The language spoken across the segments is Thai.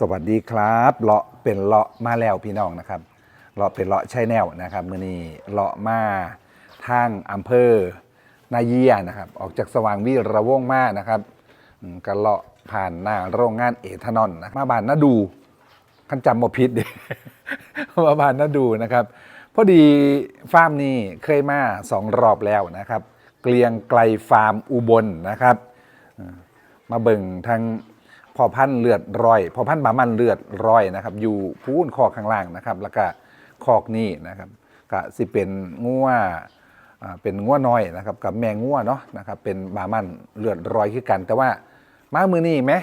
สวัสดีครับเลาะเป็นเลาะมาแล้วพี่น้องนะครับเลาะเป็นเลาะใช้แนวนะครับมื่อนี้เลาะมาทางอำเภอนาเยียนะครับ ออกจากสว่างวิระวงมานะครับก็เลาะผ่านหน้าโรงงานเอทานอนนะมาบ้านนาดูขันจำบ่ผิดเด้มาบ้านนาดูนะครับพอดีฟาร์มนี้เคยมาสองรอบแล้วนะครับ เกลียงไกลฟาร์มอุบลนะครับ มาเบิ่งทาง พอพันธุ์เลือดร้อยพอพันธุ์บามันเลือดร้อยนะครับ อยู่พูนคอกข้างล่างนะครับ แล้วก็คอกนี่นะครับก็สิเป็นงัวอ่าเป็นงัวน้อยนะครับกับแมงงัวเนาะนะครับเป็นบามันเลือดร้อยคือกัน แต่ว่าม้ามือนี่ไหม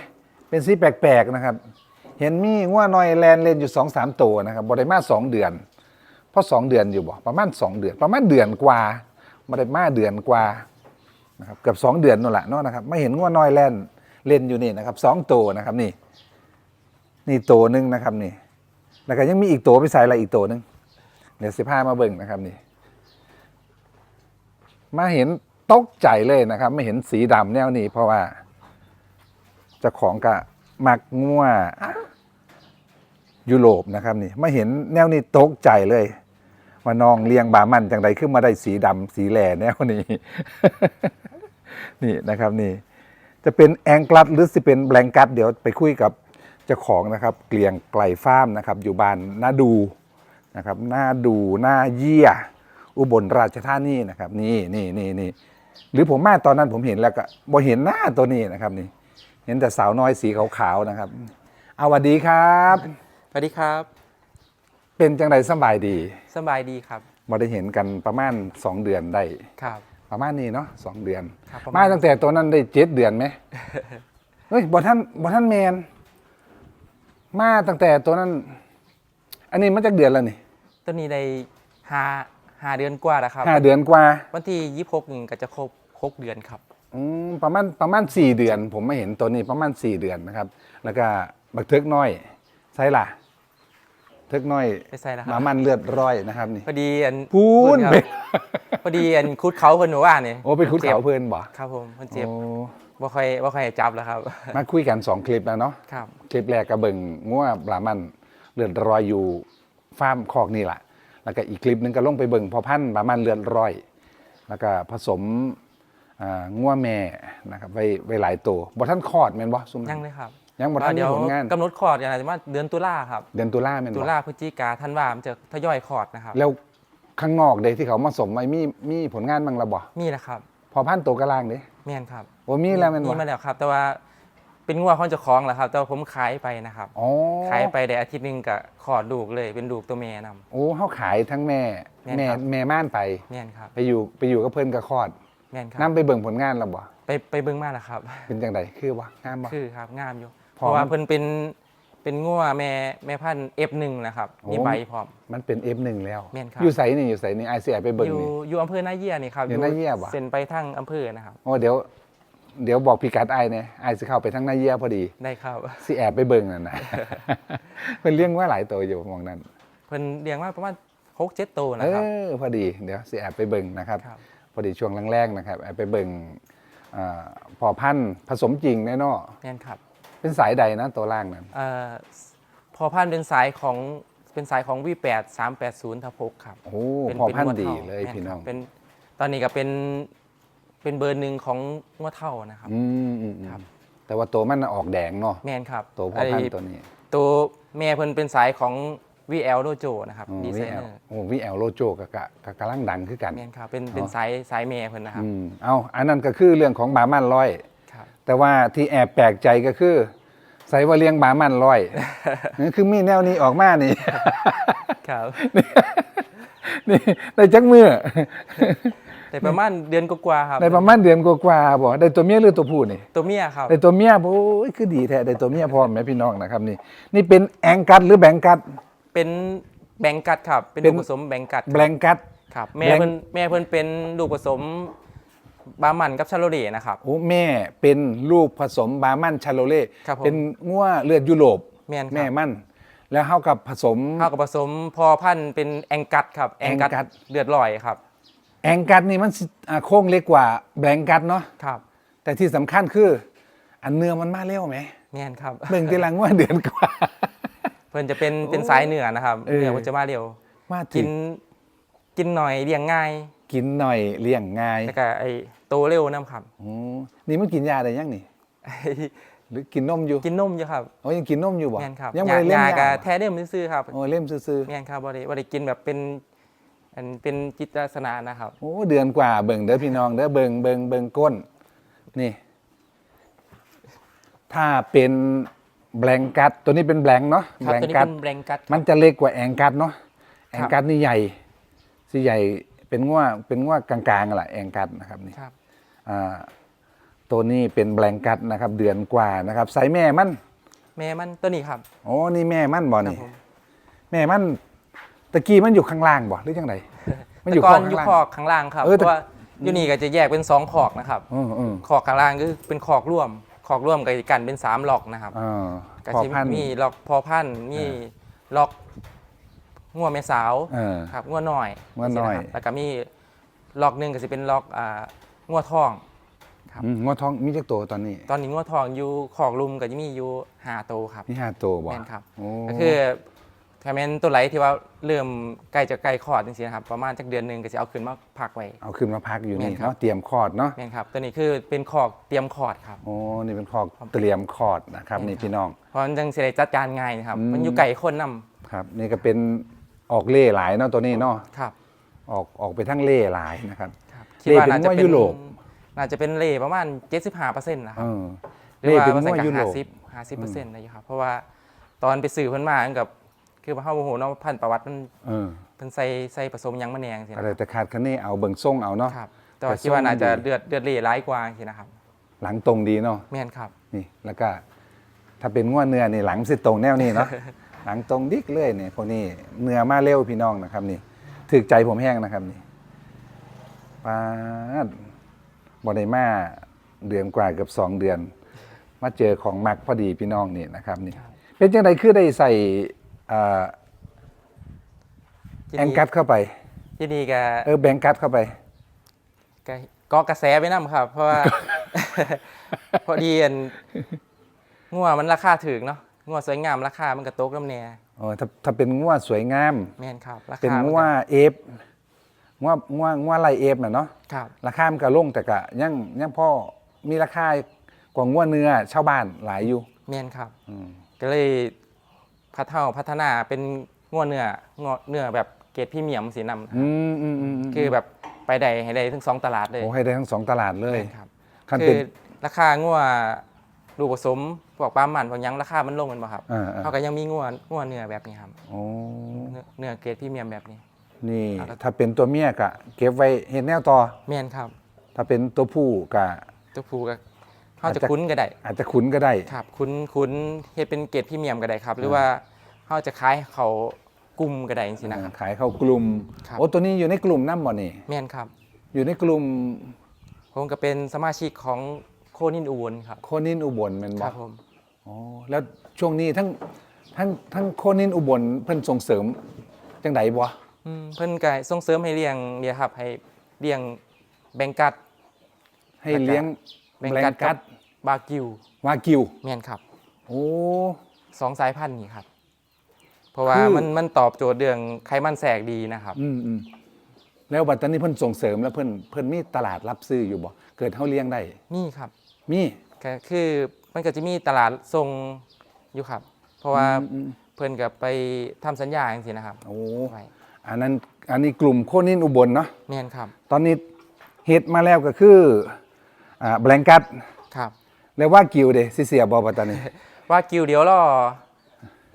เป็นสีแปลกๆนะครับ เห็นมีงัวน้อยแลนเล่นอยู่สองสามตัวนะครับบได้มาสองเดือนเพราะสองเดือนอยู่บ่ประมาณสองเดือน ประมาณเดือนกว่ามาได้มาเดือนกว่านะครับเกือบสองเดือนนั่นแหละเนาะนะครับไม่เห็นงัวน้อยแล่น เล่นอยู่นี่นะครับสองตัวนะครับนี่ นี่ตัวหนึ่งนะครับนี่แล้วก็ยังมีอีกตัวไปใส่อะไรอีกตัวหนึ่งเดี๋ยวสิพามาเบิ่งนะครับนี่ มาเห็นตกใจเลยนะครับ ไม่เห็นสีดำแนวนี้ เพราะว่าจ้าของกะมักงัวยุโรปนะครับนี่มาเห็นแนวนี้ตกใจเลยว่าน้องเลี้ยงบามันจังใดขึ้นมาได้สีดำสีแหล่แนวนี้ นี่นะครับนี่ จะเป็นแองกัดหรือสิเป็นแบงกัดเดี๋ยวไปคุยกับเจ้าของนะครับเกลียงไกลฟาร์มนะครับ อยู่บ้านนาดูนะครับหน้าดูหน้าเยี่ย อุบลราชธานีนะครับ นี่นี่นี่นี่หรือผมมาตอนนั้นผมเห็นแล้วก็บ่เห็นหน้าตัวนี้นะครับนี่ เห็นแต่สาวน้อยสีขาวๆนะครับ เอาสวัสดีครับ สวัสดีครับ เป็นจังไดสำบายดีสบายดีครับบ่ได้เห็นกันประมาณ 2 เดือนได้ ครับ ประมาณนี้เนาะสองเดือน ครับประมามาณตั้งแต่ตัวนั้นได้เจ็ดเดือนไหม เฮ้ยบอท่านบอท่านแมน มาตั้งแต่ตัวนั้น อันนี้มาจากเดือนแล้วนี่ต้นนี้ได้ห้าห้าเดือนกว่าแล้วครับ ห้าเดือนกว่า วันที่ยี่หกนี่ก็จะครบหกเดือนครับ อืมประมาณประมาณสี่เดือน ผมไม่เห็นตัวนี้ประมาณสี่เดือนนะครับ แล้วก็บักเทิกน้อยใช่ล่ะ เทิกน้อยไปใส่แล้วคหรัมาบมันเลือดร้อยนะครับนี่พอดีอันพูนครับไปพอดีอันคุดเขาเพิ่นหนูว่านี่โอ้ไปคุดเขาจ็บเพื่อนบ่ครับผมมันเจ็บโอ้บ่ค่อยบ่ค่อยให้จับแล้วครับ มาคุยกันสองคลิปแล้วเนาะ ครับ คลิปแรกก็เบิ่งงัวปลามันเลือดรอยอยู่ฟาร์มคอกนี่แหละแล้วก็อีกคลิปหนึงก็ลงไปเบิ่งพอพันธุ์ปลามันเลือดรอย แล้วก็ผสมอ่างัวแม่นะครับไว้ไว้หลายตัวบ่ท่านคลอดแม่นบ่ซุมยังเลยครับ ยังบ่ท่านมีเดี๋ยวผลงานกำหนดคลอดอย่างไรว่าเดือนตุลาครับ เดือนตุลาแม่นตุบ่ลาพฤศจิกาธันวามันจะทยอยคลอดนะครับ แล้วข้างนอกเด้ที่เขามาสมไว้มีมีผลงานบ้างละบ่มีแล้วครับ พอพันธุ์ตัวกระล่างเด้แม่นครับโอ้มีแล้วแม่นมีบ่มาแล้วครับ แต่ว่าเป็นงัวของเจ้าของแหละครับ แต่ว่าผมขายไปนะครับอ๋อขายไปได้อาทิตย์หนึงก็ขอดลูกเลยเป็นลูกตัวแม่นำ โอ้เฮาขายทั้งแม่แม่นแม่ครับ แม่ม่านไป แม่นครับไปอยู่ไปอยู่กับเพิ่นก็คลอดแม่นครับนํไปเบิ่งผลงานแล้วบ่ไปไปเบิ่งมาแล้วครับ เป็นจังไดคือบ่งามบ่ คือครับงามอยู่ พเพร้อมราะว่าเพิ่นเป็นเป็นงัวแม่แม่พันธุ์ F1 นะครับโอ้ มีใบพร้อม มันเป็น F1 แล้ว แม่นครับ อยู่ใสนี่อยู่ใสนี่ไอซีไอไปเบิ่งอยู่นี่ อยู่อำเภอนาเยียนี่ครับอยู่นาเยียบ่เซ็นไปทางอำเภอนะครับ โอ้เดี๋ยว เดี๋ยวบอกพี่กัดไอเนี่ยไอสิเข้าไปทั้งหน้าเยี่ยพอดีได้ครับ สิแอบไปเบิ่งนั่นนะ เป็นเลี้ยงว่าหลายตัวอยู่มองนั้นเพิ่นเลี้ยงมาประมาณ6 7ตัวเอนะครับ อพอดีเดี๋ยวสิแอบไปเบิ่งนะครับ ครับ พอดีช่วงแรกๆนะครับแอบไปเบิ่งอ่าพอพันธุ์ผสมจริงแน่นอน แม่นครับ เป็นสายใดนะตัวล่างนั้นเอ่อพอพันธุ์เป็นสายของเป็นสายของ V8 380ทับ6ครับ โอ้เป็นพอเป็นพันงวธุ์ดีท่าเลยแม่พี่น้คอรังบเป็นตอนนี้ก็เป็นเป็นเบอร์หนึ่งของงวดเท่านะครับ อืมอืมอืมครับ แต่ว่าตัวมันน่ะออกแดงเนาะแมนครับตัวพอพันไอ้ธุ์ตัวนี้ตัวแม่เพิ่นเป็นสายของ VL Dojo นะครับอ๋อดีไซวีเนแออลร์โอ้วีแอลโลโจกกะกะกำลังดังขึ้นกัน แมนครับเป็นเป็นสายสายแม่เพิ่นนะครับ อืมเอาอันนั้นก็คือเรื่องของบามันร้อยครับ แต่ว่าที่แอบแปลกใจก็คือใส่ว่าเลี้ยงบามันร้อยนั่นคือมีแนวนี้ออกมานี่ ครับ นี่ได้จักมือแต่ประมาณเดือนกว่าๆครับได้ประมาณเดือนกว่าๆบ่ได้ตัวเมียหรือตัวผู้นี่ ตัวเมียครับได้ตัวเมียโอ้ยคือดีแท้ได้ตัวเมียพร้อมแม่พี่น้องนะครับ นี่ นี่เป็นแองกัดหรือแบงกัด เป็นแบงกัดครับ เป็นเป็ลูนกผสมแบงกัดแบงกัดครับ แม่แบงเพิ่นแม่เพิ่นเป็นลูกผสม บามันกับชาโลเดนะครับ โอ้แม่เป็นลูกผสมบามันชาโลเล่ครับผมเป็นงัวเลือดยุโรปแม่นครับ แม่มัน แล้วเฮากับผสม เข้ากับผสมพอพันธุ์เป็นแองกัดครับแองกัดแองกัดเลือดลอยครับแองกัดนี่มันสิอ่าโค้งเล็กกว่าแบงกัดเนาะครับแต่ที่สำคัญคือ อันเนื้อมันมาเร็วไหมแม่นครับ เบิ่งทีหลังว่าเดือนกว่า เพิ่นจะเป็นเป็นสายเหนือนะครับเออ เหนือเพิ่นจะมาเร็วว่ากิกินกินหน่อยเลี้ยงง่าย กินหน่อยเลี้ยงง่ายแล้วก็ไอ้โตเร็วนํครับโอ้นี่มันกินยาได้ยังนี่หรือกินนมอยู่กินนมอยู่ครับโอ้ยังกินนมอยู่บ่แม่นครับยังไม่ได้เล่นยายาก็แท้เดิมซื่อๆครับโอ้เล่มซื่อแม่นครับบ่ได้บ่ได้กินแบบเป็น อันเป็นจิตลักษณะนะครับ ๆโอ้เดือนกว่าเบิ่งเด้อพี่น้องเด้อเบิ่งเบิ่งเบิ่งก้น นี่ ถ้าเป็นแบงกัดตัวนี้เป็นแบงเนาะครับแบงตัวนี้กัด เป็นแบงกัด มันจะเล็กกว่าแองกัดเนาะแองกัดนี่ใหญ่สิใหญ่ เป็นง่วเป็นง่วกลางๆแหละแองกัดนะครับนี่ครับอ่าตัวนี้เป็นแบงกัดนะครับ เดือนกว่านะครับไซส์แม่มันแม่มันตัวนี้ครับโอ้นี่แม่มันบ่ครับนี่ผมแม่มันตะกี้มันอยู่ข้างล่างบ่หรือยังไงมันอยู่แต่ข้ก่ออนงอยู่ข้างคอล่างกข้างล่างครับเออเพแต่ราะว่าอยู่นี่ก็จะแยกเป็นสองขอกนะครับอืมอืมขอกข้างล่างก็คือเป็นขอกร่วมขอกร่วมกับกันเป็นสามล็อกนะครับอ่าก็พอจะพันธุ์มีล็อกพอพันธุ์มีล็อก งัวแม่สาวเออ ครับงัวน้อยงัวน้อย จังซี้ะครับแล้วก็มีล็อกหนึ่งก็จะเป็นล็อกอ่างัวทอง ครับ อืมงอทองมีจักตัวตอนนี้ตอนนี้งัวทองอยู่ขอกลุมก็จะมีอยู่ห้าโตวครับ มีห้าตัวบ่แม่นครับ โอ้ก็คือถ้าแม่นตัวไหลที่ว่าเริ่มใกล้จะใกล้คลอดจริงๆนะครับประมาณจักเดือนหนึ่งก็จะเอาขึ้นมาพักไว้ เอาขึ้นมาพักอยู่นี่แม่นครับ เนาะเตรียมคลอดเนาะ แม่นครับตัวนี้คือเป็นขอกเตรียมคลอดครับ โอ้ นี่เป็นคลอดเตรียมคลอดนะครับแม่นนี่ครับพี่น้อง เพราะมันจังสิได้จัดการง่ายนะครับ อืม มันอยู่ไก่คนนํครับ นี่ก็เป็น ออกเล่หลายเนาะตัวนี้เนาะครับออกออกไปทั้งเล่หลายนะครับครับเล่เป็นงัวยุโรปน่าจะเป็นเล่ประมาณ 75%นะคเอรับอหรือเล่ว่าเป็นว่างัใส่วกับยุโรป50 50%นะอยู่ครับ เพราะว่าตอนไปสื่อเพิ่นมากับ คือว่าเฮาบ่ฮู้เนาะพันธุ์ประวัติมันเออเพิ่นใส่ใส่ผสมหยังมะแนงสิอะไรนะแต่ขาดคะเนเอาเบิ่งส่งเอาเนาะครับแต่ว่าแต่คิดว่าน่าจะส้มดีเลือดเลือดเล่ร้ายกว่าสินะครับ หลังตรงดีเนาะแม่นครับ นี่แล้วก็ถ้าเป็นง้วเนื้อนี่หลังสิตรงแนวนี้เนาะ หลังตรงดิกเลยเนี่ยพวกนี้เนื้อมาเร็วพี่น้องนะครับนี่ถึกใจผมแห้งนะครับนี่ปาดบอดมาเดือนกว่าเกือบสองเดือน มาเจอของมักพอดีพี่น้องนี่นะครับนี่ครับเป็นจังไดคือได้ใส่อ่าทีแองนี้กัดเข้าไปทีนี้ก็เออแบงกัดเข้าไปก็ก็กระแสไปนํครับ เพราะว่าพอดีอันงัวมันราคาถึกเนาะ งัวสวยงามราคามันก็ตกน้ำแน่อ๋อถ้าถ้าเป็นง้วสวยงาม แม่นครับราคาเป็นมัง้วก็เอฟง้วง้วง้วไลเอฟน่ะเนาะครับราคามันก็ลงแต่ก็ยังยังพ่อมีราคากว่าง้วเนื้อชาวบ้านหลายอยู่แม่นครับอืมก็เลยพัฒนาพัฒนาเป็นงัวเนื้องอเนื้อแบบเกรดพรีเมียมสีนำอืมอืมอืมมคือแบบไปได้ให้ได้ทั้งสองตลาดเลยโอ้ให้ได้ทั้งสองตลาดเลยแม่นครับคันคืเป็นอราคางัว ลูกผสมพวกปลาหมันพวกหยังราคามันลงกันบ่ครับอ่าอ่าเขาก็ยังมีงัวงัวเนื้อแบบนี้ครับโอ้เนื้อเนื้อเกรดพรีเมียมแบบนี้ นี่เอาละถ้าเป็นตัวเมียกะ เก็บไว้เห็นแนวต่อ แม่นครับถ้าเป็นตัวผู้กะ ตัวผู้ก็เขาอาจจะ จะคุ้นก็ได้อาจจะคุ้นก็ได้ ครับ คุ้นคุ้นเฮ็ดเป็นเกรดพรีเมียมก็ได้ครับ หรือว่าเขาจะขายให้เขากลุ่มก็ได้จริงๆนะครับ ขายเข้ากลุ่ม ครับ โอ้ตัวนี้อยู่ในกลุ่มน้ำบ่นี่ แม่นครับ อยู่ในกลุ่มผมก็เป็นสมาชิกของโค นินอูนครับ โคนินอุบลแมันคบ่รับผมอ๋อแล้วช่วงนี้ทั้งทั้งทั้งโคนินอุบลเพิ่นส่งเสริมจังไดบ่อืมเพิ่นก็ส่งเสริมให้เลี้ยงเนี่ยครับให้เลี้ยงแบงกัด ให้เลี้ยงแบงแบงกัด กักัดบบากิววากิว แม่นครับ โอ้ สองสายพันธุ์นี่ครับ เพราะว่าคือ มันมันตอบโจทย์เรื่องไขมันแทรกดีนะครับ อืมอืมแล้วบัดตอนนี้เพิ่นส่งเสริมแล้วเพิ่นเพิ่นมีตลาดรับซื้ออยู่บ่เกิดเฮาเลี้ยงได้ นี่ครับ มี ก็คือมันก็จะมีตลาดส่งอยู่ครับ เพราะว่าอืมอืม เพิ่นก็ไปทำสัญญาจังซี่นะครับโอ้ไว้อันนั้นอันนี้กลุ่มโคนินอุบลเนาะแม่นครับตอนนี้เฮ็ดมาแล้วก็คืออ่าแบงกัดครับ แล้วว่ากิวเด้สิเสียบ่บัดตอนนี้ ว่ากิวเดี๋ยวล่อ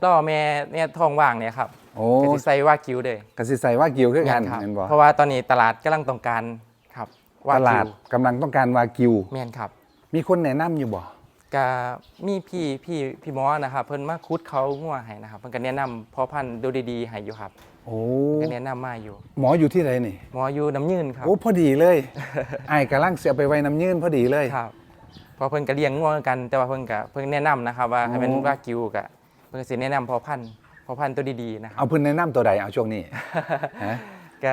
ล่อแม่แม่ทองว่างเนี่ยครับโอ้ก็สิใส่ว่ากิวเลยก็สิใส่ว่ากิวคือกันครับแม่นบ่เพราะว่าตอนนี้ตลาดกำลังต้องการครับว่าตลาดกิวกำลังต้องการวากิว แม่นครับ มีคนแนะนำอยู่บ่ก็มีพี่พี่พี่หมอนะครับเพิ่นมาคุดเขางัวให้นะครับเพิ่นก็แนะนำพ่อพันธุ์ดูดีๆให้อยู่ครับโอ้ก็แนะนำมาอยู่ หมออยู่ที่ไหนนี่ หมออยู่น้ำยืนครับโอ้พอดีเลยไอ้ายกำลังเสียไปไว้น้ำยืนพอดีเลยครับเพอเพิ่นก็เลี้ยงงัวกันแต่ว่าเพิ่นก็เพิ่นแนะนำนะครับว่าให้มันโอ้ว่ากิวก็เพิ่นก็สิแนะนำพ่อพันธุ์พ่อพันธุ์ตัวดีๆนะครัเอาบเพิ่นแนะนำตัวใดเอาช่วงนี้ฮะก็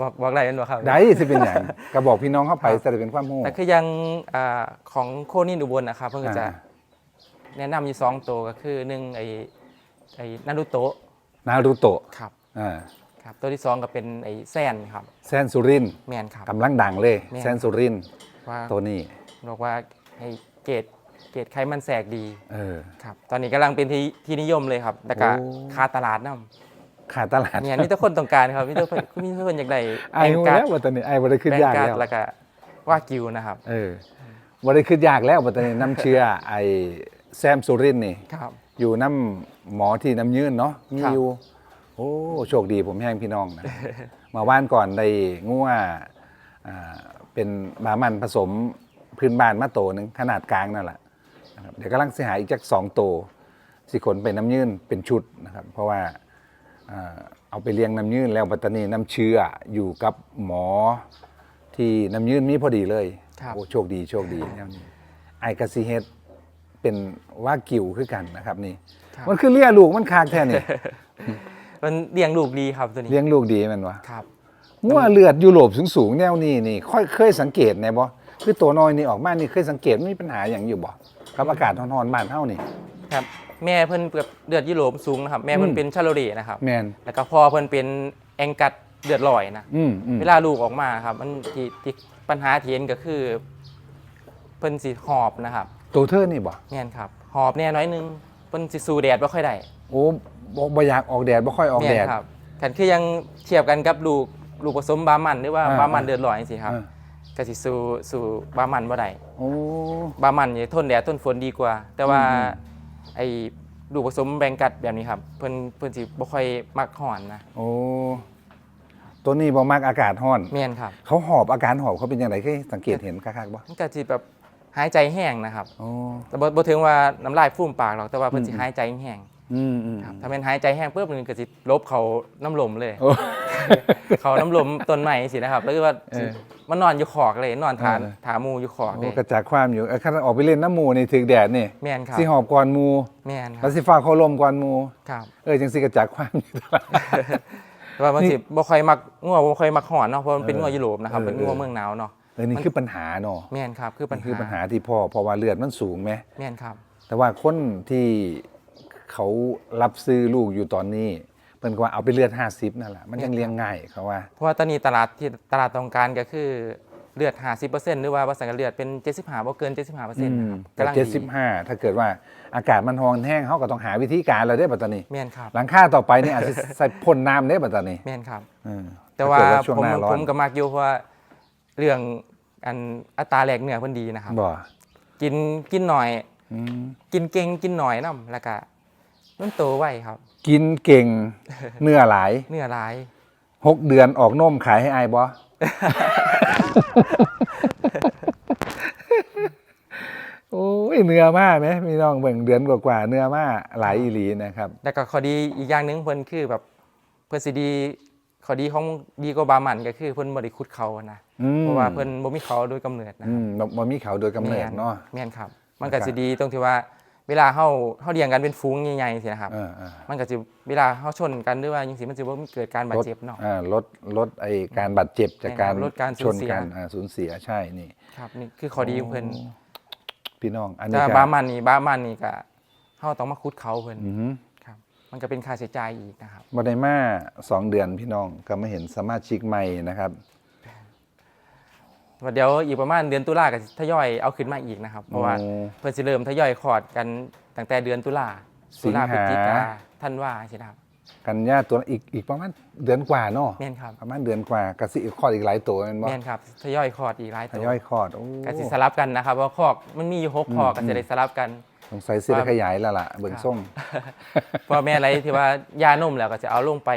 บอกบอกได้แม่นบ่ครับได้สิเป็นอย่างก็บอกพี่น้องเข้าไปจะได้เป็นความรู้ แต่คือยังอ่าของโคนินอุบลนะครับเพิ่นก็จะอ่า แนะนำอยู่สองตัวก็คือหนึ่งไอ้ไอ้นารูโตะนารูโตะครับอ่าครับ ตัวที่สองก็เป็นไอ้แซนครับแซนสุรินทร์แมนครับ กำลังดังเลยแม่น แซนสุรินทร์ว่าตัวนี้บอกว่าไอ้เกรดเกรดไขมันแสกดีเออ ครับ ตอนนี้กำลังเป็นที่ที่นิยมเลยครับแต่ก็โอ้ คาตลาดน้ ขาดตลาดำเนี่ยมีแต่คนต้องการครับมีแต่คนมีแต่คนอยากได้ไอ้แองหูกัดแล้วว่าตอนนี้ไอ้บ่ได้ขึ้นแองยากกัดแล้วแล้วก็ว่ากิวนะครับ เออบ่ได้ขึ้นยากแล้วว่าตอนนี้น้ำเชื่อไอ้แซมสุรินทร์นี่ครับอยู่น้ำหมอที่น้ำยืนเนาะมีครับอยู่โอ้โชคดีผมแห้งพี่น้องนะมาว่านก่อนได้งัวอ่าเป็นบามันผสมพื้นบ้านมาโตหนึ่งขนาดกลางนั่นแหละนะครับเดี๋ยวกำลังสิหาอีกจักสองโตสิขนไปน้ำยืนเป็นชุดนะครับ เพราะว่าอ่า เอาไปเลี้ยงน้ำยืนแล้วปัตตานีน้ำเชื้ออยู่กับหมอที่น้ำยืนมีพอดีเลยครับโอ้โชคดีโชคดีแนวนี้ไอกาซีเฮดเป็นว่ากิวคือกันนะครับนี่ครับมันคือเลี้ยลูกมันคากแท้นี่มันเลี้ยงลูกดีครับตัวนี้เลี้ยงลูกดีแมันวะครับงัวเลือดยุโรปสูงๆแนวนี้นี่ค่อยเคยสังเกตแน่บ่คือตัวน้อยนี่ออกมานี่เคยสังเกตมีปัญหาอย่างอยู่บ่กับอากาศร้อนๆบ้านเฮานี่ครับ แม่เพิ่นแบบเลือดยุโรปสูงนะครับ แม่เพิ่อืนมเป็นชาโลเรนะครับ แมนแล้วก็พ่อเพิ่นเป็นแองกัดเลือดลอยนะ อืมอืมเวลาลูกออกมาครับ มันที่ที่ปัญหาที่เห็นก็คือ เพิ่นสิหอบนะครับตัวเธอนี่บ่แม่นครับหอบแน่น้อยหนึงเพิ่นสิสู้แดดบ่ค่อยได้โอ้บ่บ่อยากออกแดดบ่ค่อยออกแม่แดนดครับกันคือยังเทียบกันกับลูกลูกผสมบามันหรือว่าอ่า บามันเดือดลอยจังซี่ครับอ่าก็สิสู้สู้บามันบ่ได้ โอ้ บามันนี่ทนแดดทนฝนดีกว่า แต่ว่าอืม ไอ้ลูกผสมแบงกัดแบบนี้ครับ เพิ่นเพิ่นสิบ่ค่อยมักห่อนนะโอ้ตัวนี้บ่มักอากาศร้อน แม่นครับเขาหอบอาการหอบเขาเป็นจังไดเคยสังเกตเห็นคักๆบ่มันก็สิแบบหายใจแห้งนะครับ โอ้ แต่บ่บ่ถึงว่าน้ำลายฟูมปากหรอกแต่ว่าเพิ่นสิอืม หายใจแห้ง อืมอืมครับถ้าเป็นหายใจแห้งปุ๊บมันก็สิลบเขาน้ำลมเลย โอ้ เขาน้ำลมต้นไม้สินะครับแล้วก็ว่าเออมันนอนอยู่ขอกเลยนอนทานเออ ถาหมูอยู่ขอกเลโอ้ยกระจากความอยู่เอ้ยคันออกไปเล่นน้ำหมูนี่ถึกแดดนี่แม่นครับสิหอบก่อนหมูแม่นคแล้รับวสิฟ้าเขาลมก่อนหมูครับเออจังสิกระจากความอยู่ตลอดแต่ว่ามันสิบ่ค่อยมักงัวบ่ค่อยมักหอนเนาะเพราะมันเป็นเอองัวยุโรปนะครับเออ เป็นงัวเออเมืองหนาวเนาะเออนี่คือปัญหาเนาะแม่นครับคือปัญนี่หาคือปัญหาที่พ่อเพราะว่าเลือดมันสูงไหม แม่นครับ แต่ว่าคนที่ เขารับซื้อลูกอยู่ตอนนี้เพิ่นก็ว่าเอาไปเลือด 50นั่นแหละมันยังเลี้ยงง่ายเขาว่า เพราะว่าตอนนี้ตลาดที่ตลาดต้องการก็คือเลือด 50%หรือว่าว่าสังกัดเลือดเป็น 75บ่เกิน 75%นะครับแต่กำลังเจ็ดดีสิบห้าถ้าเกิดว่าอากาศมันร้อนแห้งเขาก็ต้องหาวิธีการแล้วได้ปัตตานีแม่นครับหลังคาต่อไปนี่อาจจะใส่พ่นน้ำได้ปัตตานีแม่นครับเออแต่ว่าถ้เกิดช่วงผมหน้าร้อผนมก็มักอยู่เพราะว่าเรื่องอันอัตราแลกเนื้อเพิ่นดีนะครับ บ่กินกินหน่อย อืมกินเก่งกินหน่อยนํแล้วก็ มันโตไวครับ กินเก่ง เนื้อหลายเนื้อหลายหกเดือนออกนมขายให้อายบ่โอ้ยเนื้อมากไหมพี่น้องเบิ่งเดือนกว่าๆเนื้อมากหลายอีหลีนะครับ แล้วก็ข้อดีอีกอย่างหนึงเพิ่นคือแบบเพิ่นสิดีข้อดีของดีกว่าบามันก็คือเพิ่นบ่ได้ขุดเขานะอืมเพราะว่าเพิ่นบ่มีเขาโดยกำเนิดนะอืครับมบ่มีเขาโดยกำเนิดเนาะ แม่นครับ มันครัก็บสิดีตรงที่ว่า เวลาเฮาเฮาเลี้ยงกันเป็นฝูงใหญ่ๆสินะครับเออเออมันก็สิเวลาเฮาชนกันหรือว่าจังซี่มันสิบ่มีเกิดการบาดเจ็บเนาะอ่าลดลดไอการบาดเจ็บจากการลดการสูชญนเสียกันอ่าสูญเสียใช่นี่ครับนี่คือข้อดีของเพิ่นพี่น้อง อันนี้แต่ก็บามันนี่บามันนี่ก็เฮาต้องมาขุดเขาเพิ่นอือหือครับ มันก็เป็นค่าใช้จ่ายอีกนะครับบไดมาสองเดือนพี่น้องก็มาเห็นสมาชิกใหม่นะครับ ว่าเดี๋ยวอีกประมาณเดือนตุลาก็สิทยอยเอาขึ้นมาอีกนะครับ เพราะว่าโอ้ เพิ่นสิเริ่มทยอยคลอดกันตั้งแต่เดือนตุลาสิตุงลาหา พฤศจิกาธันวาใช่ไหมครับกันยาตัวอีกอีกประมาณเดือนกว่าเนาะแม่นครับประมาณเดือนกว่ากสิคลอดอีกหลายตัวแม่นบ่แม่นครับทยอยคลอดอีกหลายทตัว ยอยคลอดโอ้ก็สิสลับกันนะครับว่าคอกมันมีอยู่หกคอกก็จะได้สลับกันสงสัยสิได้ขยายแล้วล่ะเบิ่งส่งเพราะแม่อะไรที่ว่ายานมแล้วก็จะเอาลงไป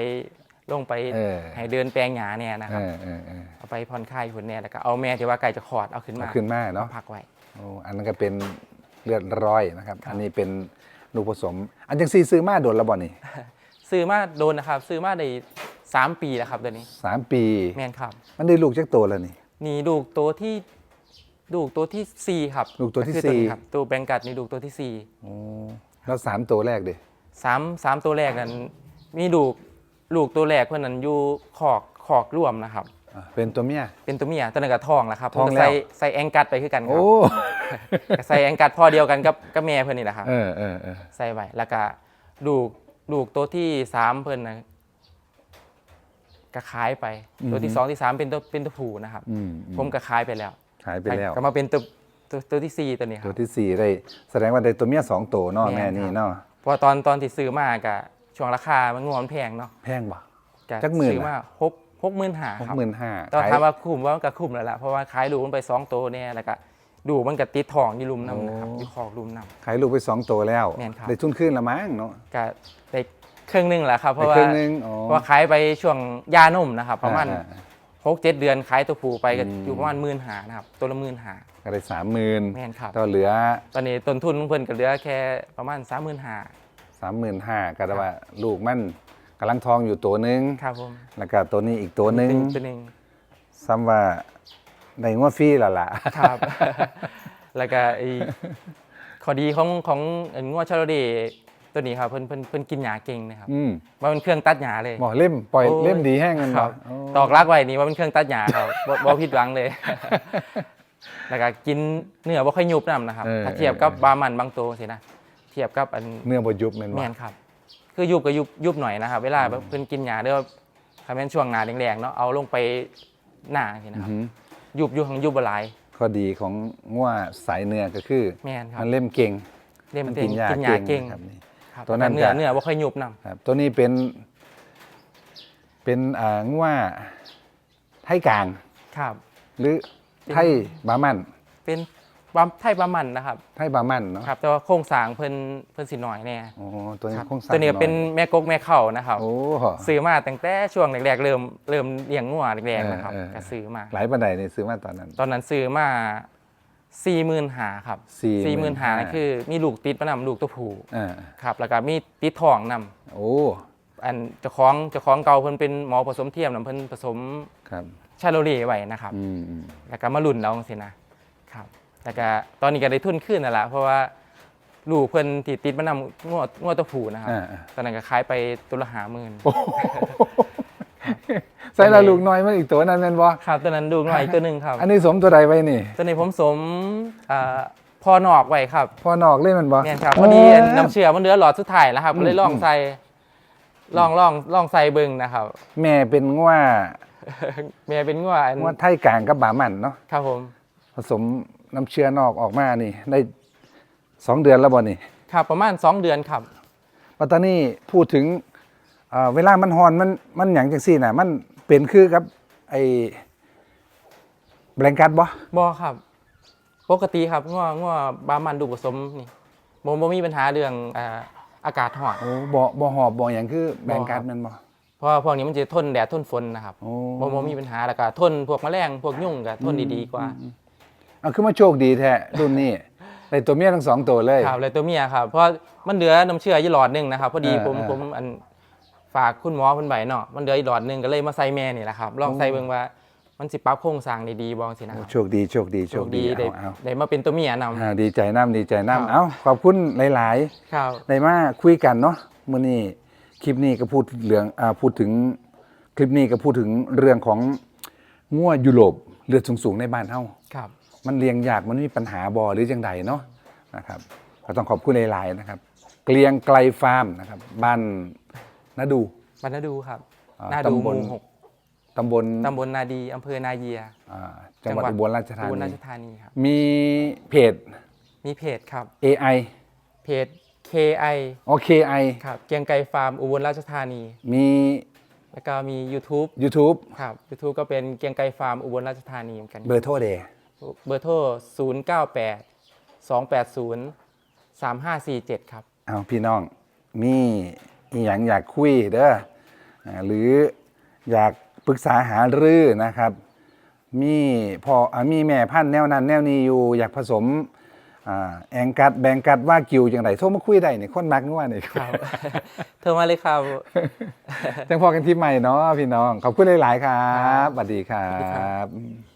ลงไปเออ ให้เดินแปลงหญ้าเนี่ยนะคเอรับอเออเออเอาไปผ่อนคลายคนเนี่ยแล้วก็เอาแม่ที่ว่าไก่จะคลอดเอาขึ้นเอามาขึ้นมาเนาะพักไว้ โอ้อันนั้นก็เป็นเลือดร้อยนะครับครับอันนี้เป็นลูกผสม อันจังซี่ซื้อมาโดนแล้วบ่นี่ซื้อมาโดนนะครับ ซื้อมาได้สามปีแล้วครับเดี๋ยวนี้สามปี แม่นครับ มันได้ลูกจักตัวแล้วนี่ นี่ดูกตัวที่ดูกตัวที่สี่ครับลูกตัวที่คือสี่นี้ครับตัวแบงกัดนี่ดูกตัวที่สี่โอ้แล้วสามตัวแรกดิสามสามตัวแรกนั้นมีดูก ลูกตัวแรกเพื่อนนั้นอยู่ขอกขอกร่วมนะครับ อะเป็นตัวเมีย เป็นตัวเมียตัวนั้นก็ทองแหละครับท้องผมก็แล้วใส่ใส่แองกัดไปคือกันครัโอ้ บก็ใส่แองกัดพ่อเดียวกันกับกับแม่เพิ่นนี่แหละครับ เออเออเออใส่ไว้แล้วก็ลูกลูกตัวที่สามเพิ่นนะก็ขายไป ตัวที่สองที่สามเป็นตัวเป็นตัวผู้นะครับอืมผมก็ขายไปแล้วขายไปแล้ว ก็มาเป็นตัวตัวตัวที่สี่ตัวนี้คตัรัวบ ที่สี่ได้แสดงว่าได้ตัวเมียสองตัวเนาะแม่แม่นนี่ครับเนาะ เพราะตอนตอนที่ซื้อมาก็ ช่วงราคามันงวมันแพงเนาะแพงบ่ก็จักหมื่นซื้อมาหกหกหมื่นห้าหกครับหมื่นห้าตอนถามว่าคุ้มว่ามันก็คุ้มแล้วล่ะเพราะว่าขายดูมันไปสองตัวเนี่ยแล้วก็ดูมันก็ติดทองอยู่ลุมน้ำนะครับอยู่คอกลุมน้ำขายลูกไปสองตัวแล้วแม่นครับได้ทุนขึ้นละมั้งเนาะก็ได้ครึ่งหนึงแหละครับเพราะได้ว่า ครึ่งหนึงอ๋อเพราะว่าขายไปช่วงยานุ่มนะครับประมาณอ่อ่ หกเจ็ดเดือนขายตัวผูไปก็อืม อยู่ประมาณหมื่นหานะครับตัวละหมื่นหาก็ได้สามหมื่นแม่นครับ ก็เหลือตอนนี้ต้นทุนของเพิ่นก็เหลือแค่ประมาณสามหมื่นหา สามหมื่นห้าก็ได้ว่าลูกมันกำลังทองอยู่ตัวหนึง ครับผมแล้วก็ตัวนี้อีกตัวหนึงตัวหนึ่ง ซ้ำว่าในงวดฟรีแล้วล่ะ ครับ แล้วก็ไอ้ข้อดีของของไอ้งวดชาโลเดตัวนี้ครับเพิ่นเพิ่นเพิ่นกินหญ้าเก่งนะครับอืมว่าเป็นเครื่องตัดหญ้าเลย หมอเล่มปล่อยโอ้ย เล่มดีแห้งเงินครับโอ้ตอกลักไว้นี่ว่าเป็นเครื่องตัดหญ้าครับบ่บ่ผิดหวังเลย แล้วก็กินเนื้อบ่ค่อยยุบนํนะครับถ้าเทียบกับบามันบางตัวสินะ เทียบกับอันเนื้อบยุบแม่นแม่บ่นครับ คือยุบก็ยุบยุบหน่อยนะครับ เวลาแบบเพิ่นกินหญ้าเด้อคำแม่นช่วงหน้าแดงๆเนาะเอาลงไปหน้าสินะครับอือหือยุบอยู่ของยุบบ่หลายข้อดีของงัวสายเนื้อก็คือแม่นครับมันเล่มเก่งเล่มมันเก่กิงนยากินหญ้าเก่งครับนี่ครับตัวนั้นเนื้อก็เนื้อบ่ค่อยยุบนํครับ ตัวนี้เป็น เป็นอ่างัวไทยกลางครับ หรือไทยบามันเป็น บาไทยบามันนะครับไทยบามันเนาะครับ แต่ว่าโครงสร้างเพิ่นเพิ่นสิน้อยแน่โอ้ตัวนี้ครับคงสร้างตัวนี้อยเป็นแม่กกแม่เข่านะครับโอ้ซื้อมาตั้งแต่ช่วงแรกๆเริ่มเริ่มเลี้ยงงัวแรกๆนะครับเออเออ ก็ซื้อมา หลายปันไดนี่ซื้อมาตอนนั้น ตอนนั้นซื้อมาสี่หมื่นหาครับ45,000สี่หมื่นหานั่นคือมีลูกติดมานำลูกตัวผู้อ่าครับ แล้วก็มีติดทองนำโอ้อันเจ้าของเจ้าของเก่าเพิ่นเป็นหมอผสมเทียมนำเพิ่นผสมครับชาโลเลไว้นะครับ อืมอืมแล้วก็มาลุ่นเอาสินะครับ แล้วก็ตอนนี้ก็ได้ทุนขึ้นนั่นแหละเพราะว่าลูกเพิ่นที่ติดมานำงวดงวดตัวผู้นะครับ อ่าอ่า ตอนนั้นก็ขายไปตัวละหาหมื่นโอ้โหใส่ละลูกน้อยมันอีกตัวนั้นแม่นบ่ครับตัวนั้นดูหน่อยอีกตัวหนึ่งครับอันนี้สมตัวใดไว้นี่ตัวนี้ผมสมอ่าพอนอกไว้ครับพอนอกเล่นมันบ่เนี่ยครับพอดีน้ำเชื่อมันเหลือหลอดสุดท้ายแล้วครับก็เลยลองใส่ลองลองลองใส่เบิ่งนะครับ แม่เป็นงัวเมียเป็นงัวอันงัวไทยกลางกับบามันเนาะครับผมผสม น้ำเชื้อนอกออกมานี่ได้สองเดือนแล้วบ่นี่ครับประมาณ 2 เดือนครับ ปัตตานีพูดถึงเอ่อเวลามันฮอนมันมันหยังจังซี่น่ะ มันเป็นคือกับไอ้แบงกัดบ่บอครับ ปกติครับงัวงัวบามันดูผสมนี่บ่บ่มีปัญหาเรื่องอ่าอากาศร้อน โอ้บ่บ่หอบบ่หยังคือแบงกัดบ่ครับ แมันบ่ เพราะว่าพวกนี้มันจะทนแดดทนฝนนะครับโอ้ บ่บ่มีปัญหาแล้วก็ทนพวกแมลงพวกยุ่งก็ทนดีๆกว่า เอาคือมาโชคดีแท้รุ่นนี้ได้ตัวเมียทั้งสองตัวเลย ครับเลยตัวเมียครับ เพราะมันเหลือน้ำเชื่ออยู่หลอดหนึงนะครับพอดีเออผมเออ ผมอันฝากคุณหมอเพิ่นไว้เนาะมันเหลืออีกหลอดหนึงก็เลยมาใส่แม่นี่แหละครับลองใส่เบิ่งว่ามันสิปรับโครงสร้างได้ดีบ่สินะคโอ้รับโชคดีโชคดีโชคดีได้เอาเอาได้มาเป็นตัวเมียนำ อ่าดีใจน้ำดีใจครับ น้ำเอ้าขอบคุณหลายๆ ครับได้มาคุยกันเนาะมื้อนี้คลิปนี้ก็พูดเรื่องอ่าพูดถึงคลิปนี้ก็พูดถึงเรื่องของงัวยุโรปเลือดสูงๆในบ้านเฮาครับ มันเลี้ยงยากมันมีปัญหาบ่หรือจังใดเนาะนะครับก็ต้องขอบคุณหลายๆนะครับ เกลียงไกลฟาร์มนะครับบ้านนาดูบรรณดูครับอ่านาดูหตำบลมู่หกตำบลตำบลนาดีอำเภอนาเยียอ่าจังหวัดอุบลราชธาอุบลรานีชธานีครับมีเพจมีเพจครับ AI เพจ KI โอ KI ครับเกรียงไกรฟาร์มอุบลราชธานี มีแล้วก็มี YouTube YouTube ครับ YouTube ก็เป็นเกรียงไกรฟาร์มอุบลราชธานีเหมือนกัน เบอร์โทรเด เบอร์โทร 0 9 8 2 8 0 3 5 4 7 ครับ เอาพี่น้องมีอีหยังอยากคุยเด้ออ่าหรืออยากปรึกษาหารือนะครับ มีพออามีแม่พันธุ์แนวนั้น แนวนี้อยู่อยากผสมอ่าแองกัดแบงกัดว่ากิวอย่างไรโทรมาคุยได้นี่คนมักนึกว่านี่ครับ โทรมาเลยครับ จังพอกันที่ใหม่เนาะพี่น้อง ขอบคุณหลาย ๆ ครับสวัสดีครัสวัสดีครับ บ